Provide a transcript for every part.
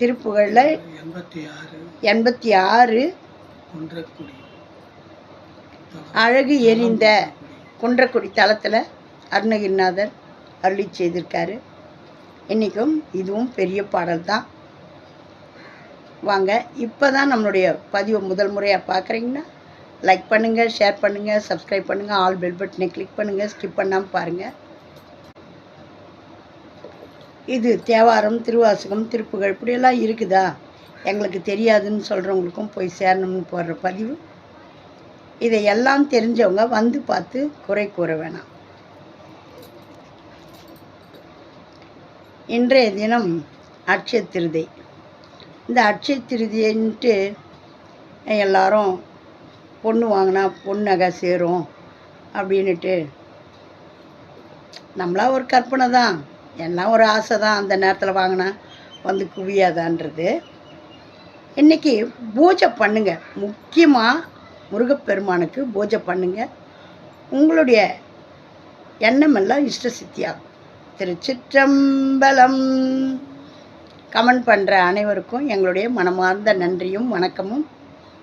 திருப்புகழில் எண்பத்தி ஆறு எண்பத்தி ஆறு குன்றக்குடி. அழகு எரிந்த குன்றக்குடி. தளத்தில் அருணகிரிநாதர் அருளி செய்திருக்காரு. இன்றைக்கும் இதுவும் பெரிய பாடல் தான். வாங்க இப்போ தான் நம்மளுடைய பதிவை முதல் முறையாக பார்க்குறீங்கன்னா லைக் பண்ணுங்கள் ஷேர் பண்ணுங்கள் சப்ஸ்கிரைப் பண்ணுங்கள் ஆல் பெல் பட்டனை கிளிக் பண்ணுங்கள் ஸ்கிப் பண்ணாமல் பாருங்கள் இது தேவாரம் திருவாசகம் திருப்புகள் இப்படியெல்லாம் இருக்குதா? எங்களுக்கு தெரியாதுன்னு சொல்கிறவங்களுக்கும் போய் சேரணும்னு போடுற பதிவு. இதை எல்லாம் தெரிஞ்சவங்க வந்து பார்த்து குறை கூற வேணாம். இன்றைய தினம் அட்சய திருதை. இந்த அட்சய திருதின்ட்டு எல்லாரும் பொண்ணு வாங்கினா பொண்ணு நகை சேரும் அப்படின்ட்டு நம்மளா ஒரு கற்பனை தான். எல்லாம் ஒரு ஆசை தான் அந்த நேரத்தில் வாங்கினா வந்து குவியாதான்றது. இன்றைக்கி பூஜை பண்ணுங்க. முக்கியமாக முருகப்பெருமானுக்கு பூஜை பண்ணுங்க. உங்களுடைய எண்ணமெல்லாம் இஷ்ட சித்தியாகும் திருச்சிற்றம்பலம். கமெண்ட் பண்ணுற அனைவருக்கும் எங்களுடைய மனமார்ந்த நன்றியும் வணக்கமும்.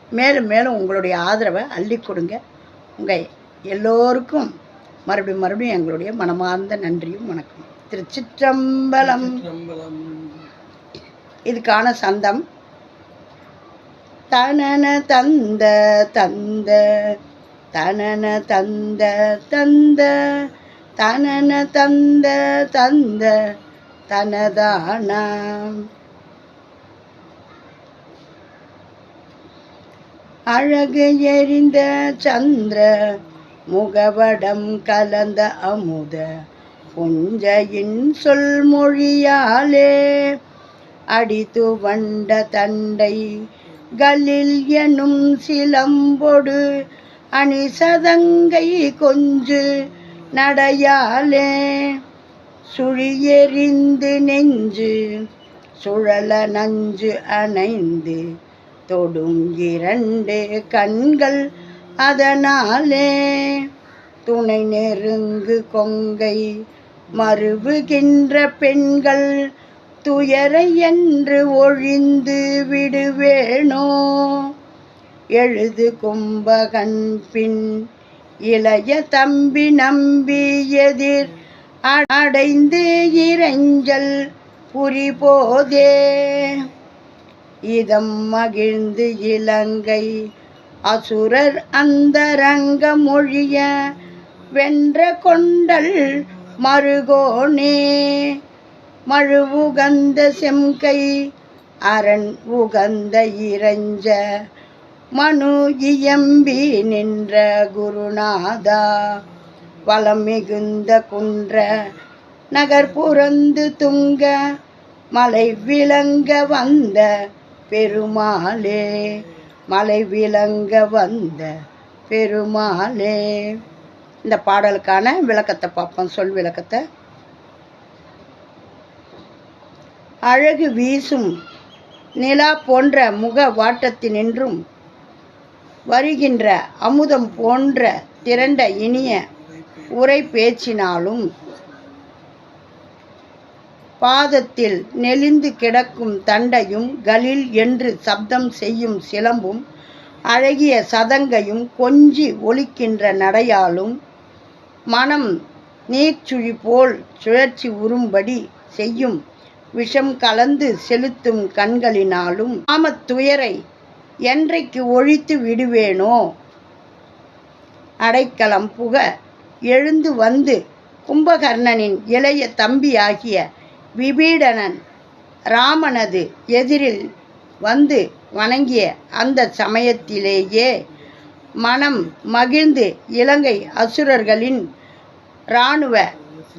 மேலும் மேலும் உங்களுடைய ஆதரவை அள்ளி கொடுங்க. உங்கள் எல்லோருக்கும் மறுபடியும் மறுபடியும் எங்களுடைய மனமார்ந்த நன்றியும் வணக்கம் திருச்சிற்றம்பலம். சிற்றம்பலம் இதுக்கான சந்தம். தனன தந்த தந்த தனன தந்த தந்த தனன தந்த தந்த தனதானாம் அழகு எரிந்த சந்திர முகவடம் கலந்த அமுத புஞ்சையின் சொல்மொழியாலே அடித்து வண்ட தண்டை கலில் எனும் சிலம்பொடு அணி சதங்கை கொஞ்சு நடையாலே சுழியெறிந்து நெஞ்சு சுழல நஞ்சு அணைந்து தொடும் இரண்டு கண்கள் அதனாலே துணை நெருங்கு கொங்கை மறுவுகின்ற பெண்கள் துயரை என்று ஒழிந்து விடுவேனோ? எழுது கும்பகன் பின் இளைய தம்பி நம்பி எதிர் அ- அடைந்து இறைஞ்சல் புரிபோதே. இதம் மகிழ்ந்து இலங்கை அசுரர் அந்தரங்க மொழிய வென்ற கொண்டல் மருகோனே. மழுவுகந்த செம்கை அரண் உகந்த இறைஞ்ச மனு இயம்பி நின்ற குருநாதா. வளம் மிகுந்த குன்ற நகர்புறந்து துங்க மலை விளங்க வந்த பெருமாளே. மலை விளங்க வந்த பெருமாளே. இந்த பாடலுக்கான விளக்கத்தை பார்ப்போம். சொல் விளக்கத்தை. அழகு வீசும் நிலா போன்ற முக வாட்டத்தினின்றும் வருகின்ற அமுதம் போன்ற திரண்ட இனிய உரை பேச்சினாலும் பாதத்தில் நெளிந்து கிடக்கும் தண்டையும் கலில் என்று சப்தம் செய்யும் சிலம்பும் அழகிய சதங்கையும் கொஞ்சி ஒலிக்கின்ற நடையாலும் மனம் நீர்ச்சுழி போல் சுழற்சி உறும்படி செய்யும் விஷம் கலந்து செலுத்தும் கண்களினாலும் காமத்துயரை என்றைக்கு ஒழித்து விடுவேனோ? அடைக்கலம் புக எழுந்து வந்து கும்பகர்ணனின் இளைய தம்பியாகிய விபீடனன் ராமனது எதிரில் வந்து வணங்கிய அந்த சமயத்திலேயே மனம் மகிழ்ந்து இலங்கை அசுரர்களின் இராணுவ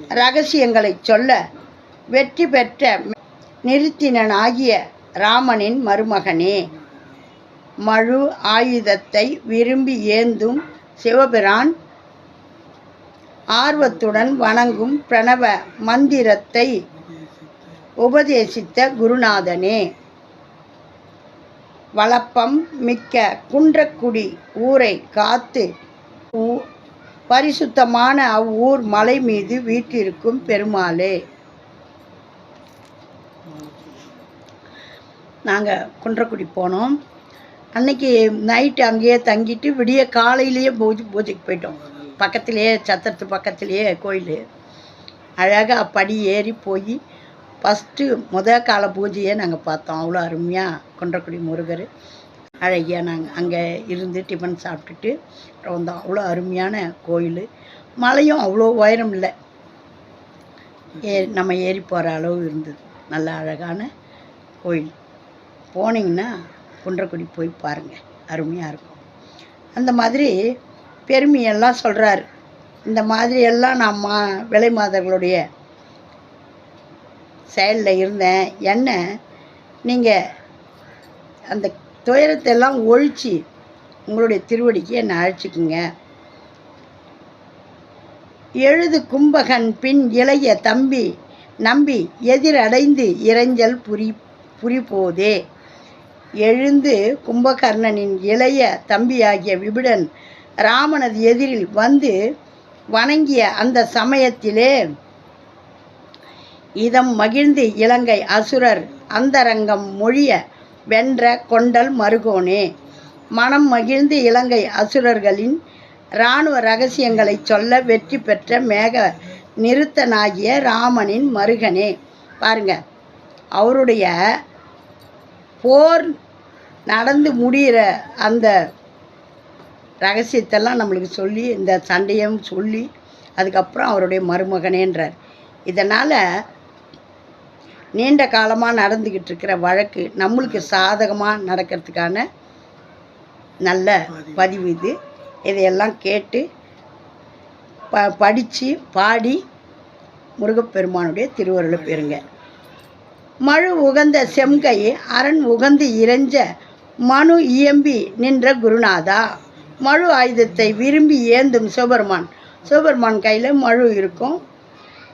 ரகசியங்களைச் சொல்ல வெற்றி பெற்ற நிறுத்தினனாகிய ராமனின் மருமகனே மழு ஆயுதத்தை விரும்பி ஏந்தும் சிவபிரான் ஆர்வத்துடன் வணங்கும் பிரணவ மந்திரத்தை உபதேசித்த குருநாதனே. வளப்பம் மிக்க குன்றக்குடி ஊரை காத்து ஊ- பரிசுத்தமான அவ்வூர் மலை மீது வீற்றிருக்கும் பெருமாளே. நாங்கள் குன்றக்குடி போனோம். அன்னைக்கு நைட்டு அங்கேயே தங்கிட்டு விடிய காலையிலேயே பூஜை பூஜைக்கு போயிட்டோம். பக்கத்திலேயே சத்திரத்து பக்கத்திலேயே கோயில். அழகாக படி ஏறி போய் ஃபஸ்ட்டு முத கால பூஜையே நாங்கள் பார்த்தோம். அவ்வளோ அருமையாக குன்றக்குடி முருகர் அழகியாக நாங்கள் அங்கே இருந்து டிஃபன் சாப்பிட்டுட்டு வந்தோம். அவ்வளோ அருமையான கோயில். மலையும் அவ்வளோ உயரம் இல்லை. ஏ நம்ம ஏறி போகிற அளவு இருந்தது. நல்ல அழகான கோயில். போனீங்கன்னா குன்றக்குடி போய் பாருங்கள் அருமையாக இருக்கும். அந்த மாதிரி பெருமையெல்லாம் சொல்கிறாரு இந்த மாதிரியெல்லாம் நம்ம விலை மாதர்களுடைய செயலில் இருந்தேன். என்ன? நீங்கள் அந்த துயரத்தை எல்லாம் ஒழிச்சு உங்களுடைய திருவடிக்கு என்னை அழைச்சிக்குங்க. எழுது கும்பகன் பின் இளைய தம்பி நம்பி எதிரடைந்து இறைஞ்சல் புரி புரி போதே எழுந்து கும்பகர்ணனின் இளைய தம்பியாகிய விபிடன் ராமனது எதிரில் வந்து வணங்கிய அந்த சமயத்திலே இதம் மகிழ்ந்து இலங்கை அசுரர் அந்தரங்கம் மொழிய வென்ற கொண்டல் மருகோனே. மனம் மகிழ்ந்து இலங்கை அசுரர்களின் இராணுவ ரகசியங்களைச் சொல்ல வெற்றி பெற்ற மேக நிறுத்தனாகிய ராமனின் மருகனே. பாருங்க அவருடைய போர் நடந்து முடிகிற அந்த ரகசியத்தெல்லாம் நம்மளுக்கு சொல்லி இந்த சண்டையும் சொல்லி அதுக்கப்புறம் அவருடைய மருமகனேன்றார். இதனால் நீண்ட காலமாக நடந்துக்கிட்டு இருக்கிற வழக்கு நம்மளுக்கு சாதகமாக நடக்கிறதுக்கான நல்ல பதிவு. இது. இதையெல்லாம் கேட்டு ப படித்து பாடி முருகப்பெருமானுடைய திருவருளை பெறுங்க. மழு உகந்த செம்கை அரண் உகந்து இறைஞ்ச மனு இயம்பி நின்ற குருநாதா. மழு ஆயுதத்தை விரும்பி ஏந்தும் சிவபெருமான். சிவபெருமான் கையில் மழு இருக்கும்.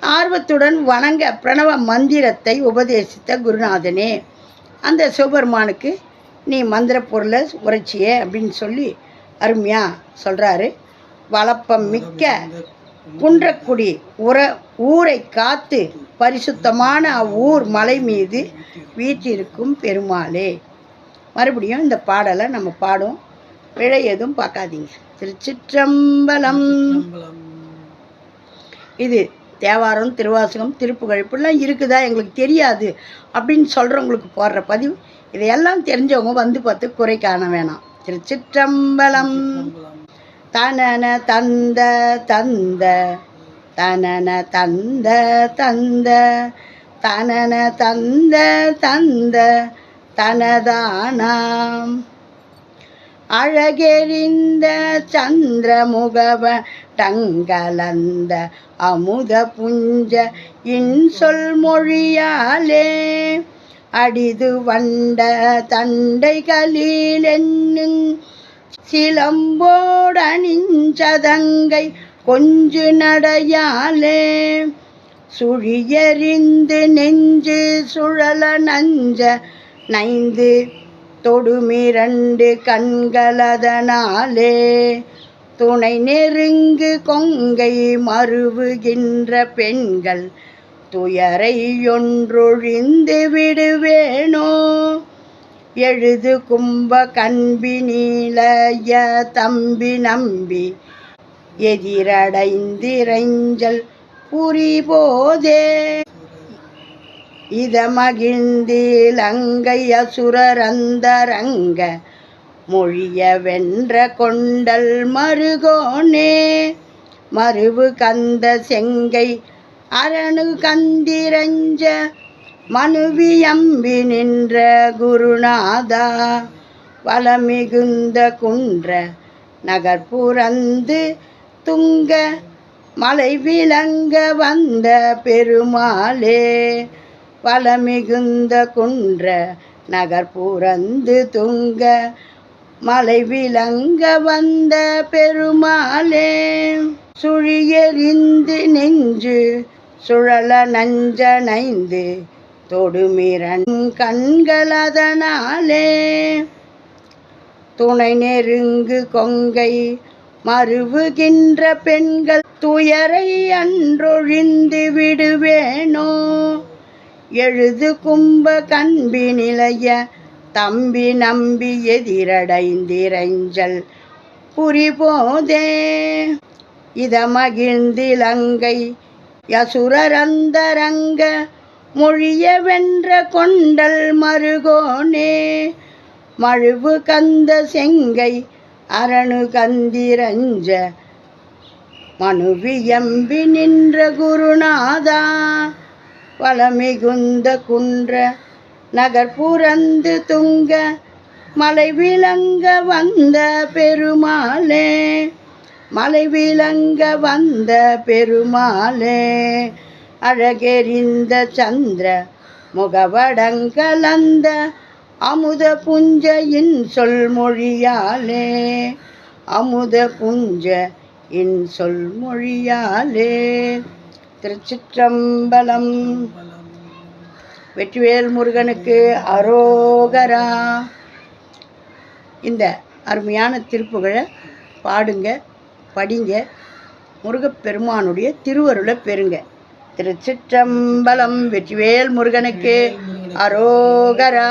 ஆர்வத்துடன் வணங்க பிரணவ மந்திரத்தை உபதேசித்த குருநாதனே அந்த சிவபெருமானுக்கு நீ மந்திர பொருளை உரைச்சியே அப்படின்னு சொல்லி அருமையாக சொல்கிறாரு வளப்பம் மிக்க குன்றக்குடி உர ஊரை காத்து பரிசுத்தமான அவ்வூர் மலை மீது வீற்றிருக்கும் பெருமாளே. மறுபடியும் இந்த பாடலை நம்ம பாடும். பிழை எதுவும் பார்க்காதீங்க. திருச்சிற்றம்பலம். இது தேவாரம் திருவாசகம் திருப்புகழ் இப்படிலாம் இருக்குதா? எங்களுக்கு தெரியாது. அப்படின்னு சொல்கிறவங்களுக்கு போடுற பதிவு இதையெல்லாம் தெரிஞ்சவங்க வந்து பார்த்து குறை காண வேணாம். திருச்சிற்றம்பலம். தனன தந்த தந்த தனன தந்த தந்த தனன தந்த தந்த தனதானாம். அழகெறிந்த சந்திரமுகவ டங்கலந்த அமுத புஞ்ச இன்சொல் மொழியாலே அடிது வண்ட தண்டைகளிலென்னுங் சிலம்போடணிஞ்சதங்கை கொஞ்சு நடையாலே சுழியறிந்து நெஞ்சு சுழல நஞ்ச நைந்து தொடுமிரண்டு கண்களதனாலே துணை நெருங்கு கொங்கை மருவுகின்ற பெண்கள் துயரை ஒன்றொழிந்து விடுவேனோ? எழுது கும்ப கண்பி தம்பி நம்பி எதிரடைந்திரைஞ்சல் புரிபோதே. இத மகிழ்ந்திலங்கை அசுரரந்தரங்க மொழிய வென்ற கொண்டல் மருகோனே. மருவு கந்த செங்கை அரணு கந்திரஞ்ச மனுவியம்பி நின்ற குருநாதா. வளமிகுந்த குன்ற நகர்புறந்து துங்க மலை விளங்க வந்த பெருமாளே. வளமிகுந்த குன்ற நகர்புறந்து துங்க மலை விளங்க வந்த பெருமாளே. சுழியெறிந்து நெஞ்சு சுழல நஞ்சனைந்து தொடுமிரன் கண்களதனாலே துணை நெருங்கு கொங்கை மறுவுகின்ற பெண்கள் துயரை அன்றொழிந்து விடுவேன். எழுது கும்ப கண்பி நிலைய தம்பி நம்பி எதிரடைந்திரைஞ்சல் புரிபோதே இத மகிழ்ந்திலங்கை யசுரரந்தரங்க மொழிய வென்ற கொண்டல் மருகோனே. மழுவு கந்த செங்கை அரணு கந்திரஞ்ச மனுவியம்பி நின்ற குருநாதா. வளமிகுந்த குன்ற நகர்புறந்து துங்க மலை விளங்க வந்த பெருமாளே மலை விளங்க வந்த பெருமாளே அழகெறிந்த சந்திர முகவடங்கலந்த அமுத புஞ்சையின் சொல்மொழியாலே அமுத புஞ்ச இன் சொல்மொழியாலே. திருச்சிற்றம்பலம். வெற்றிவேல் முருகனுக்கு அரோகரா. இந்த அருமையான திருப்புகழை பாடுங்க படிங்க. முருகப்பெருமானுடைய திருவருளை பெறுங்க. திருச்சிற்றம்பலம் வெற்றிவேல் முருகனுக்கு அரோகரா.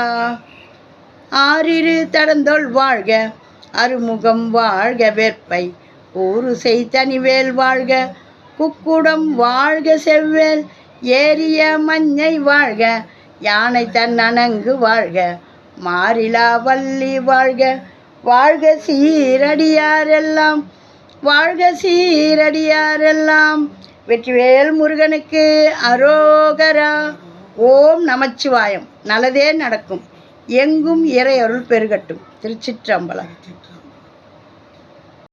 ஆறிரு தடந்தோள் வாழ்க அருமுகம் வாழ்க வேற்பை ஊருசை தனிவேல் வாழ்க. குக்குடம் வாழ்க செவ்வேல் ஏரிய மஞ்சை வாழ்க யானை தன் அணங்கு வாழ்க மாறிலா வள்ளி வாழ்க. வாழ்க சீரடியாரெல்லாம் வாழ்க சீரடியாரெல்லாம். வெற்றிவேல் முருகனுக்கு அரோகரா. ஓம் நமச்சிவாயம். நல்லதே நடக்கும். எங்கும் இறை அருள் பெருகட்டும். திருச்சிற்றம்பலம்.